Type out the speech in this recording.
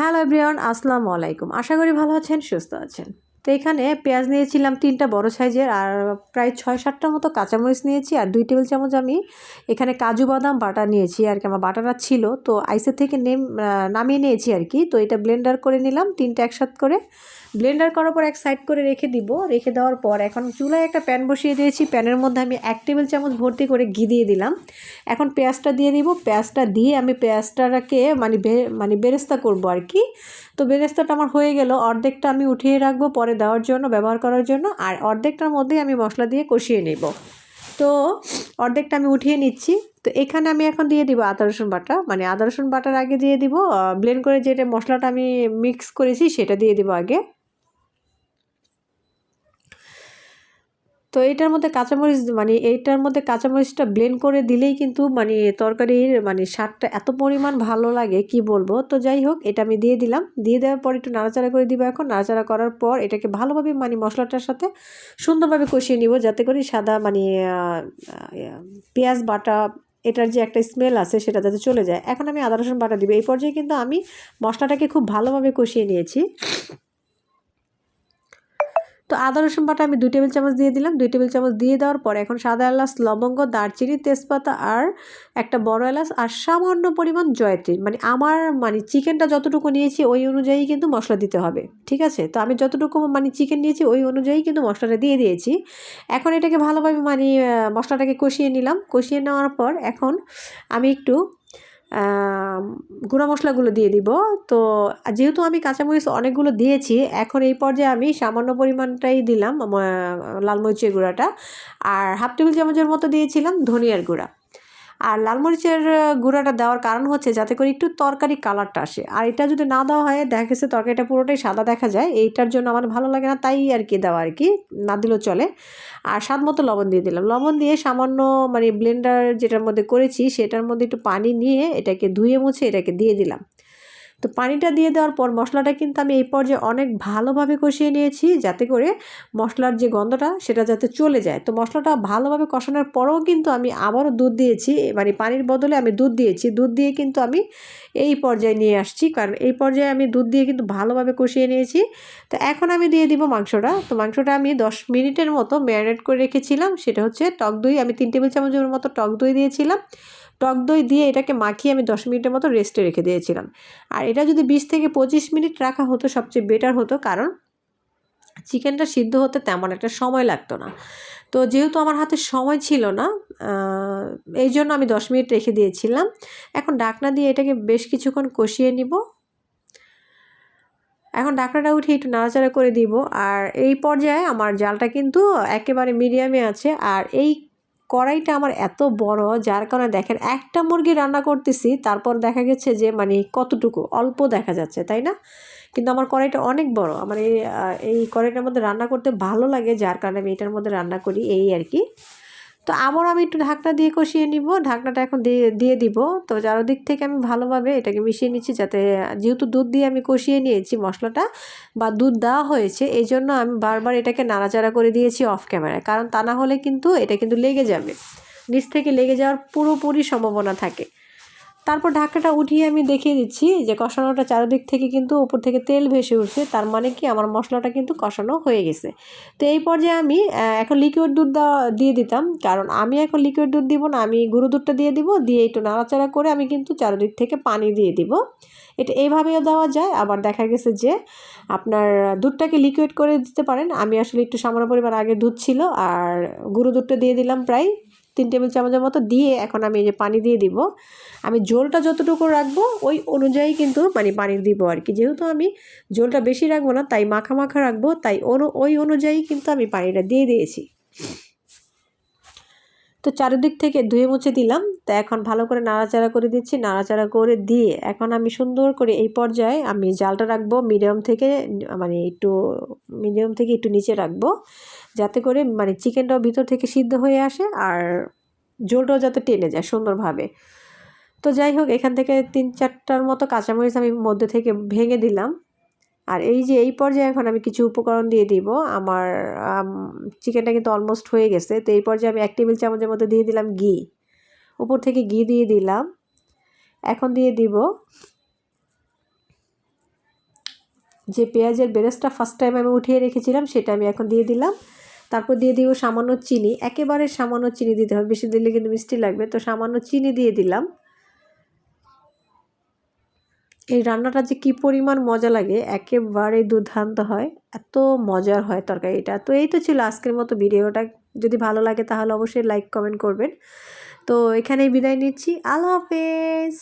Hello everyone আসসালামু আলাইকুম। আশা করি ভালো আছেন সুস্থ আছেন। তো এখানে পেঁয়াজ নিয়েছিলাম তিনটা বড় সাইজের আর প্রায় ছয় সাতটার মতো কাঁচামরিচ নিয়েছি আর দুই টেবিল চামচ আমি এখানে কাজু বাদাম বাটা নিয়েছি আর কি, আমার বাটাটা ছিল। তো আইসের থেকে নেম নামিয়ে নিয়েছি আর কি। তো এটা ব্লেন্ডার করে নিলাম, তিনটা একসাথে করে। ব্লেন্ডার করার পর এক সাইড করে রেখে দিব। রেখে দেওয়ার পর এখন চুলায় একটা প্যান বসিয়ে দিয়েছি। প্যানের মধ্যে আমি এক টেবিল চামচ ভর্তি করে ঘি দিয়ে দিলাম। এখন পেঁয়াজটা দিয়ে দিব। পেঁয়াজটা দিয়ে আমি পেঁয়াজটাকে মানে মানে বেরেস্তা করব আর কি। তো বেরেস্তাটা আমার হয়ে গেল। অর্ধেকটা আমি উঠিয়ে রাখব। পরে দেওয়ার জন্য, ব্যবহার করার জন্য, আর অর্ধেকটার মধ্যেই আমি মশলা দিয়ে কষিয়ে নেব। তো অর্ধেকটা আমি উঠিয়ে নিচ্ছি। তো এখানে আমি এখন দিয়ে দিব আদা, রসুন বাটা। মানে আদা, রসুন বাটার আগে দিয়ে দিব ব্লেন্ড করে যেটা মশলাটা আমি মিক্স করেছি সেটা দিয়ে দিব আগে। তো এটার মধ্যে কাঁচামরিচ মানে এইটার মধ্যে কাঁচামরিচটা ব্লেন্ড করে দিলেই কিন্তু মানে তরকারির মানে স্বাদটা এত পরিমাণ ভালো লাগে, কি বলব? তো যাই হোক, এটা আমি দিয়ে দিলাম। দিয়ে দেওয়ার পর একটু নাড়াচাড়া করে দিব এখন। নাড়াচাড়া করার পর এটাকে ভালোভাবে মানে মশলাটার সাথে সুন্দরভাবে কষিয়ে নিব, যাতে করে সাদা মানে পেঁয়াজ বাটা, এটার যে একটা স্মেল আছে সেটা যাতে চলে যায়। এখন আমি আদা রসুন বাটা দিব। এই পর্যায়ে কিন্তু আমি মশলাটাকে খুব ভালোভাবে কষিয়ে নিয়েছি। তো আদা, রসুন বাটা আমি দুই টেবিল চামচ দিয়ে দিলাম। দুই টেবিল চামচ দিয়ে দেওয়ার পর এখন সাদা এলাচ, লবঙ্গ, দারচিনি, তেজপাতা আর একটা বড় এলাচ আর সামান্য পরিমাণ জয়ত্রী। মানে আমার মানে চিকেনটা যতটুকু নিয়েছি ওই অনুযায়ী কিন্তু মশলা দিতে হবে। ঠিক আছে? তো আমি যতটুকু মানে চিকেন নিয়েছি ওই অনুযায়ী কিন্তু মশলাটা দিয়ে দিয়েছি। এখন এটাকে ভালোভাবে মানে মশলাটাকে কষিয়ে নিলাম। কষিয়ে নেওয়ার পর এখন আমি একটু গুঁড়া মশলাগুলো দিয়ে দিব। তো যেহেতু আমি কাঁচামরিচ অনেকগুলো দিয়েছি, এখন এই পর্যায়ে আমি সামান্য পরিমাণটাই দিলাম লাল মরিচের গুঁড়াটা। আর হাফ টেবিল চামচের মতো দিয়েছিলাম ধনিয়ার গুঁড়া। আর লাল মরিচের গুঁড়াটা দেওয়ার কারণ হচ্ছে যাতে করে একটু তরকারি কালারটা আসে। আর এটা যদি না দেওয়া হয়, দেখা গেছে তরকারিটা পুরোটাই সাদা দেখা যায়। এইটার জন্য আমার ভালো লাগে না, তাই আর কি দেওয়া আর কি, না দিলেও চলে। আর স্বাদ মতো লবণ দিয়ে দিলাম। লবণ দিয়ে সামান্য মানে ব্লেন্ডার যেটার মধ্যে করেছি, সেটার মধ্যে একটু পানি নিয়ে এটাকে ধুয়ে মুছে এটাকে দিয়ে দিলাম। তো পানিটা দিয়ে দেওয়ার পর মশলাটা কিন্তু আমি এই পর্যায়ে অনেক ভালোভাবে কষিয়ে নিয়েছি, যাতে করে মশলার যে গন্ধটা সেটা যাতে চলে যায়। তো মশলাটা ভালোভাবে কষানোর পরেও কিন্তু আমি আবারও দুধ দিয়েছি মানে পানির বদলে আমি দুধ দিয়েছি। দুধ দিয়ে কিন্তু আমি এই পর্যায়ে নিয়ে আসছি, কারণ এই পর্যায়ে আমি দুধ দিয়ে কিন্তু ভালোভাবে কষিয়ে নিয়েছি। তো এখন আমি দিয়ে দিব মাংসটা। তো মাংসটা আমি দশ মিনিটের মতো ম্যারিনেট করে রেখেছিলাম, সেটা হচ্ছে টক দই। আমি তিন টেবিল চামচের মতো টক দই দিয়েছিলাম। টক দই দিয়ে এটাকে মাখিয়ে আমি দশ মিনিটের মতো রেস্টে রেখে দিয়েছিলাম। আর এটা যদি বিশ থেকে পঁচিশ মিনিট রাখা হতো, সবচেয়ে বেটার হতো। কারণ চিকেনটা সিদ্ধ হতে তেমন একটা সময় লাগতো না। তো যেহেতু আমার হাতে সময় ছিল না এই জন্য আমি দশ মিনিট রেখে দিয়েছিলাম। এখন ডাকনা দিয়ে এটাকে বেশ কিছুক্ষণ কষিয়ে নিব। এখন ডাকনাটা উঠিয়ে একটু নাড়াচাড়া করে দিব। আর এই পর্যায়ে আমার জালটা কিন্তু একেবারে মিডিয়ামে আছে। আর এই কড়াইটা আমার এত বড় যার কারণে দেখেন একটা মুরগি রান্না করতেছি, তারপর দেখা গেছে যে মানে কতটুকু? অল্প দেখা যাচ্ছে, তাই না? কিন্তু আমার কড়াইটা অনেক বড়। আমার এই এই কড়াইটার মধ্যে রান্না করতে ভালো লাগে, যার কারণে আমি এটার মধ্যে রান্না করি, এই আর কি। তো আবার আমি একটু ঢাকনা দিয়ে কষিয়ে নিব, ঢাকনাটা এখন দিয়ে দিয়ে দিব। তো চারোদিক থেকে আমি ভালোভাবে এটাকে মিশিয়ে নিচ্ছি যাতে যেহেতু দুধ দিয়ে আমি কষিয়ে নিয়েছি মশলাটা বা দুধ দেওয়া হয়েছে, এই জন্য আমি বারবার এটাকে নাড়াচাড়া করে দিয়েছি অফ ক্যামেরায় কারণ তা না হলে কিন্তু এটা কিন্তু লেগে যাবে। নিচ থেকে লেগে যাওয়ার পুরোপুরি সম্ভাবনা থাকে। তারপর ঢাকাটা উঠিয়ে আমি দেখিয়ে দিচ্ছি যে কষানোটা চারিদিক থেকে কিন্তু উপর থেকে তেল ভেসে উঠছে, তার মানে কি আমার মশলাটা কিন্তু কষানো হয়ে গেছে। তো এই পর্যায়ে আমি এখন লিকুইড দুধ দিয়ে দিতাম, কারণ আমি এখন লিকুইড দুধ দিব না, আমি গুঁড়ো দুধটা দিয়ে দিব, দিয়ে একটু নাড়াচাড়া করে আমি কিন্তু চারিদিক থেকে পানি দিয়ে দিব। এটা এইভাবেও দেওয়া যায়, আবার দেখা গেছে যে আপনার দুধটাকে লিকুইড করে দিতে পারেন। আমি আসলে একটু সামান্য পরিমাণ আগে দুধ ছিল, আর গুঁড়ো দুধটা দিয়ে দিলাম প্রায় তিন টেবিল চামচের মতো দিয়ে এখন আমি এই যে পানি দিয়ে দিব। আমি ঝোলটা যতটুকু রাখব, ওই অনুযায়ী কিন্তু মানে পানি দিব আর কি। যেহেতু আমি ঝোলটা বেশি রাখব না, তাই মাখা মাখা রাখব, তাই ওই অনুযায়ী কিন্তু আমি পানিটা দিয়ে দিয়েছি। তো চারিদিক থেকে ধুয়ে মুছে দিলাম। তো এখন ভালো করে নাড়াচাড়া করে দিচ্ছি। নাড়াচাড়া করে দিয়ে এখন আমি সুন্দর করে এই পর্যায়ে আমি জালটা রাখব মিডিয়াম থেকে মানে একটু মিডিয়াম থেকে একটু নিচে রাখব। যাতে করে মানে চিকেনটাও ভিতর থেকে সিদ্ধ হয়ে আসে আর ঝোলটাও যাতে টেনে যায় সুন্দরভাবে। তো যাই হোক, এখান থেকে তিন চারটার মতো কাঁচামরিচ আমি মধ্যে থেকে ভেঙে দিলাম। আর এই যে এই পর্যায়ে এখন আমি কিছু উপকরণ দিয়ে দিব। আমার চিকেনটা কিন্তু অলমোস্ট হয়ে গেছে। তো এই পর্যায়ে আমি এক টেবিল চামচের মধ্যে দিয়ে দিলাম ঘি। উপর থেকে ঘি দিয়ে দিলাম। এখন দিয়ে দিব যে পেঁয়াজের বেরেসটা ফার্স্ট টাইম আমি উঠিয়ে রেখেছিলাম, সেটা আমি এখন দিয়ে দিলাম। তারপর দিয়ে দিব সামান্য চিনি। একেবারে সামান্য চিনি দিতে হবে, বেশি দিলে কিন্তু মিষ্টি লাগবে। তো সামান্য চিনি দিয়ে দিলাম। এই রান্নাটা যে কী পরিমাণ মজা লাগে একেবারে দুর্দান্ত হয়। এত মজার হয় তরকারিটা। তো এই তো ছিল আজকের মতো ভিডিওটা। যদি ভালো লাগে তাহলে অবশ্যই লাইক, কমেন্ট করবেন। তো এখানেই বিদায় নিচ্ছি। আল্লাহ হাফেজ!